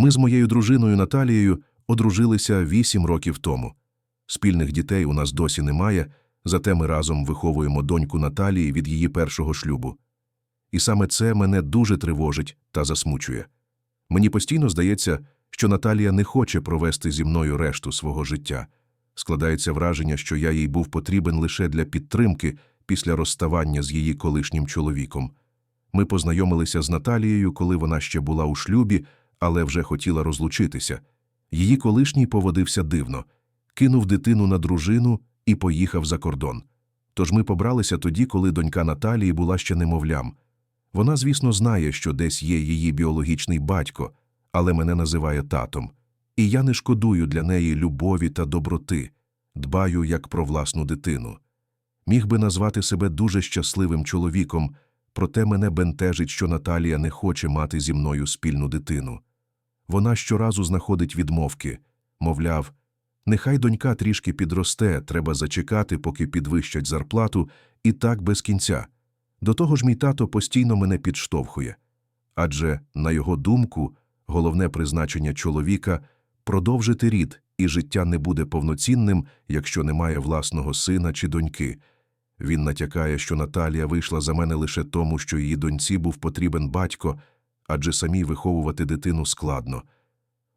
Ми з моєю дружиною Наталією одружилися вісім років тому. Спільних дітей у нас досі немає, зате ми разом виховуємо доньку Наталії від її першого шлюбу. І саме це мене дуже тривожить та засмучує. Мені постійно здається, що Наталія не хоче провести зі мною решту свого життя. Складається враження, що я їй був потрібен лише для підтримки після розставання з її колишнім чоловіком. Ми познайомилися з Наталією, коли вона ще була у шлюбі, але вже хотіла розлучитися. Її колишній поводився дивно, кинув дитину на дружину і поїхав за кордон. Тож ми побралися тоді, коли донька Наталії була ще немовлям. Вона, звісно, знає, що десь є її біологічний батько, але мене називає татом. І я не шкодую для неї любові та доброти, дбаю як про власну дитину. Міг би назвати себе дуже щасливим чоловіком, проте мене бентежить, що Наталія не хоче мати зі мною спільну дитину. Вона щоразу знаходить відмовки, мовляв, нехай донька трішки підросте, треба зачекати, поки підвищать зарплату, і так без кінця. До того ж, мій тато постійно мене підштовхує. Адже, на його думку, головне призначення чоловіка продовжити рід, і життя не буде повноцінним, якщо немає власного сина чи доньки. Він натякає, що Наталія вийшла за мене лише тому, що її доньці був потрібен батько, адже самій виховувати дитину складно.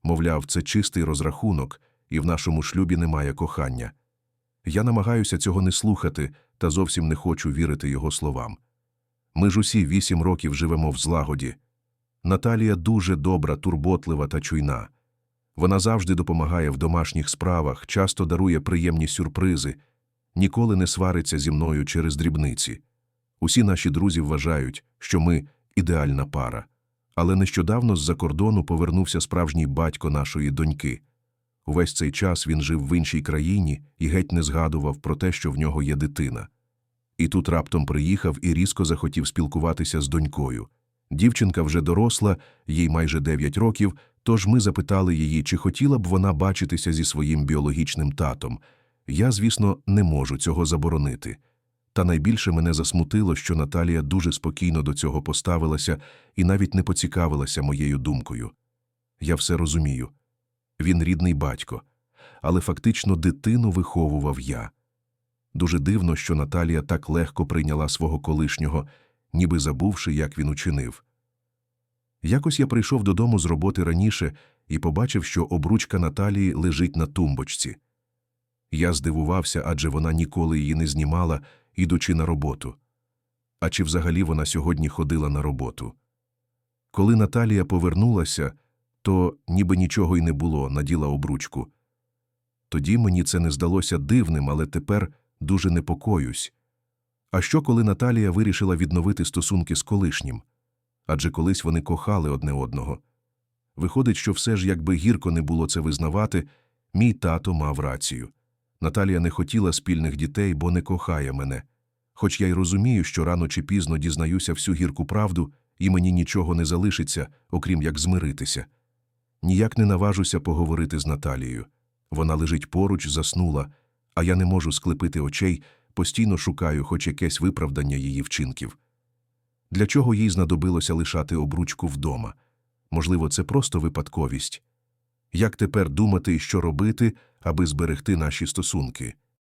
Мовляв, це чистий розрахунок, і в нашому шлюбі немає кохання. Я намагаюся цього не слухати та зовсім не хочу вірити його словам. Ми ж усі вісім років живемо в злагоді. Наталія дуже добра, турботлива та чуйна. Вона завжди допомагає в домашніх справах, часто дарує приємні сюрпризи, ніколи не свариться зі мною через дрібниці. Усі наші друзі вважають, що ми ідеальна пара. Але нещодавно з-за кордону повернувся справжній батько нашої доньки. Увесь цей час він жив в іншій країні і геть не згадував про те, що в нього є дитина. І тут раптом приїхав і різко захотів спілкуватися з донькою. Дівчинка вже доросла, їй майже 9 років, тож ми запитали її, чи хотіла б вона бачитися зі своїм біологічним татом. Я, звісно, не можу цього заборонити. Та найбільше мене засмутило, що Наталія дуже спокійно до цього поставилася і навіть не поцікавилася моєю думкою. Я все розумію. Він рідний батько, але фактично дитину виховував я. Дуже дивно, що Наталія так легко прийняла свого колишнього, ніби забувши, як він учинив. Якось я прийшов додому з роботи раніше і побачив, що обручка Наталії лежить на тумбочці. Я здивувався, адже вона ніколи її не знімала, ідучи на роботу. А чи взагалі вона сьогодні ходила на роботу? Коли Наталія повернулася, то ніби нічого й не було, наділа обручку. Тоді мені це не здалося дивним, але тепер дуже непокоюсь. А що, коли Наталія вирішила відновити стосунки з колишнім? Адже колись вони кохали одне одного. Виходить, що все ж, якби гірко не було це визнавати, мій тато мав рацію. Наталія не хотіла спільних дітей, бо не кохає мене. Хоч я й розумію, що рано чи пізно дізнаюся всю гірку правду, і мені нічого не залишиться, окрім як змиритися. Ніяк не наважуся поговорити з Наталією. Вона лежить поруч, заснула, а я не можу склепити очей, постійно шукаю хоч якесь виправдання її вчинків. Для чого їй знадобилося лишати обручку вдома? Можливо, це просто випадковість. Як тепер думати, що робити, аби зберегти наші стосунки?